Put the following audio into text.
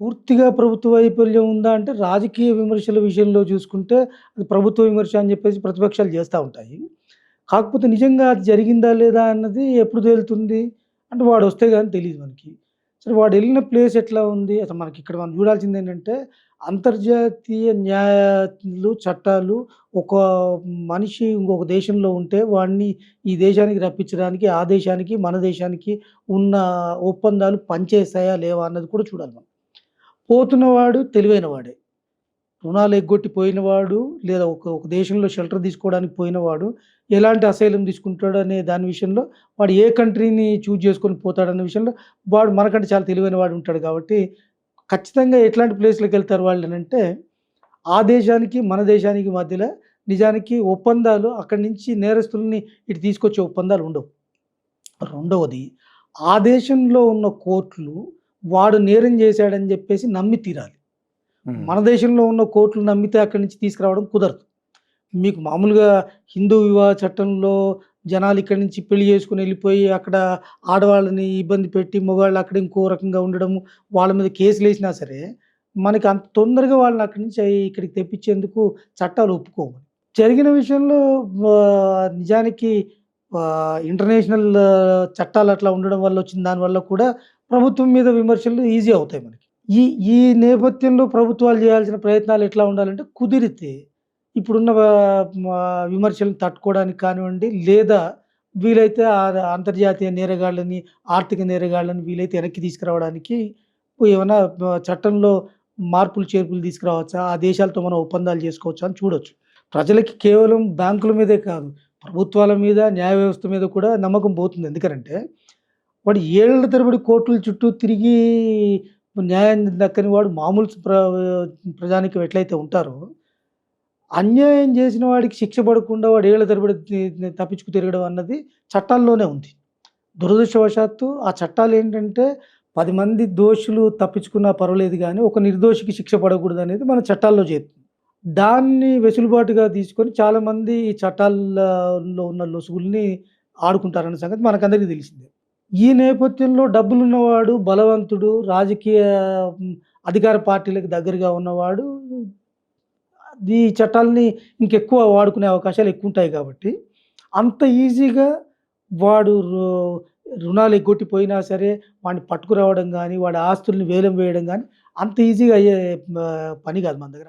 పూర్తిగా ప్రభుత్వ వైఫల్యం ఉందా అంటే రాజకీయ విమర్శల విషయంలో చూసుకుంటే అది ప్రభుత్వ విమర్శ అని చెప్పేసి ప్రతిపక్షాలు చేస్తూ ఉంటాయి. కాకపోతే నిజంగా అది జరిగిందా లేదా అన్నది ఎప్పుడు తేలుతుంది? అంటే వాడు వస్తే కానీ తెలియదు మనకి. సరే వాడు వెళ్ళిన ప్లేస్ ఎట్లా ఉంది? అసలు మనకి ఇక్కడ మనం చూడాల్సింది ఏంటంటే అంతర్జాతీయ న్యాయాలు చట్టాలు ఒక మనిషి ఇంకొక దేశంలో ఉంటే వాడిని ఈ దేశానికి రప్పించడానికి ఆ దేశానికి మన దేశానికి ఉన్న ఒప్పందాలు పనిచేస్తాయా లేవా అన్నది కూడా చూడాలి మనం. పోతున్నవాడు తెలివైనవాడే. రుణాలు ఎగ్గొట్టి పోయినవాడు లేదా ఒక ఒక దేశంలో షెల్టర్ తీసుకోవడానికి పోయినవాడు ఎలాంటి అసైలం తీసుకుంటాడు అనే దాని విషయంలో వాడు ఏ కంట్రీని చూజ్ చేసుకొని పోతాడనే విషయంలో వాడు మనకంటే చాలా తెలివైన వాడు ఉంటాడు కాబట్టి ఖచ్చితంగా ఎట్లాంటి ప్లేస్లకు వెళ్తారు వాళ్ళు అంటే ఆ దేశానికి మన దేశానికి మధ్యలో నిజానికి ఒప్పందాలు అక్కడి నుంచి నేరస్తుల్ని ఇటు తీసుకొచ్చే ఒప్పందాలు ఉండవు. రెండవది ఆ దేశంలో ఉన్న కోర్టులు వాడు నేరం చేశాడని చెప్పేసి నమ్మి తీరాలి. మన దేశంలో ఉన్న కోర్టులు నమ్మితే అక్కడి నుంచి తీసుకురావడం కుదరదు. మీకు మామూలుగా హిందూ వివాహ చట్టంలో జనాలు ఇక్కడి నుంచి పెళ్ళి చేసుకుని వెళ్ళిపోయి అక్కడ ఆడవాళ్ళని ఇబ్బంది పెట్టి మగవాళ్ళు అక్కడ ఇంకో రకంగా ఉండడం వాళ్ళ మీద కేసులు వేసినా సరే మనకి అంత తొందరగా వాళ్ళని అక్కడి నుంచి ఇక్కడికి తెప్పించేందుకు చట్టాలు ఒప్పుకోవు. జరిగిన విషయంలో నిజానికి ఇంటర్నేషనల్ చట్టాలు అట్లా ఉండడం వల్ల వచ్చిన దానివల్ల కూడా ప్రభుత్వం మీద విమర్శలు ఈజీ అవుతాయి మనకి. ఈ ఈ నేపథ్యంలో ప్రభుత్వాలు చేయాల్సిన ప్రయత్నాలు ఎట్లా ఉండాలంటే కుదిరితే ఇప్పుడున్న విమర్శలను తట్టుకోవడానికి కానివ్వండి లేదా వీలైతే అంతర్జాతీయ నేరగాళ్ళని ఆర్థిక నేరగాళ్ళని వీలైతే వెనక్కి తీసుకురావడానికి ఏమైనా చట్టంలో మార్పులు చేర్పులు తీసుకురావచ్చా? ఆ దేశాలతో మనం ఒప్పందాలు చేసుకోవచ్చా అని చూడొచ్చు. ప్రజలకి కేవలం బ్యాంకుల మీదే కాదు ప్రభుత్వాల మీద న్యాయ వ్యవస్థ మీద కూడా నమ్మకం పోతుంది. ఎందుకంటే వాడు ఏళ్ళ తరబడి కోర్టుల చుట్టూ తిరిగి న్యాయం దక్కని వాడు మామూలు ప్ర ప్రజానికి ఎట్లయితే ఉంటారో అన్యాయం చేసిన వాడికి శిక్ష పడకుండా వాడు ఏళ్ళ తరబడి తప్పించుకు తిరగడం అన్నది చట్టాల్లోనే ఉంది. దురదృష్టవశాత్తు ఆ చట్టాలు ఏంటంటే పది మంది దోషులు తప్పించుకున్నా పర్వాలేదు కానీ ఒక నిర్దోషికి శిక్ష పడకూడదు అనేది మన చట్టాల్లో చేస్తుంది దాన్ని వెసులుబాటుగా తీసుకొని చాలామంది ఈ చట్టాల్లో ఉన్న లొసుగుల్ని ఆడుకుంటారన్న సంగతి మనకందరికీ తెలిసిందే. ఈ నేపథ్యంలో డబ్బులున్నవాడు బలవంతుడు రాజకీయ అధికార పార్టీలకు దగ్గరగా ఉన్నవాడు ఈ చట్టాలని ఇంకెక్కువ వాడుకునే అవకాశాలు ఎక్కువ ఉంటాయి కాబట్టి అంత ఈజీగా వాడు రు- రుణాలు ఎగ్గొట్టిపోయినా సరే వాడిని పట్టుకురావడం కానీ వాడి ఆస్తుల్ని వేలం వేయడం కానీ అంత ఈజీగా అయ్యే పని కాదు మన దగ్గర.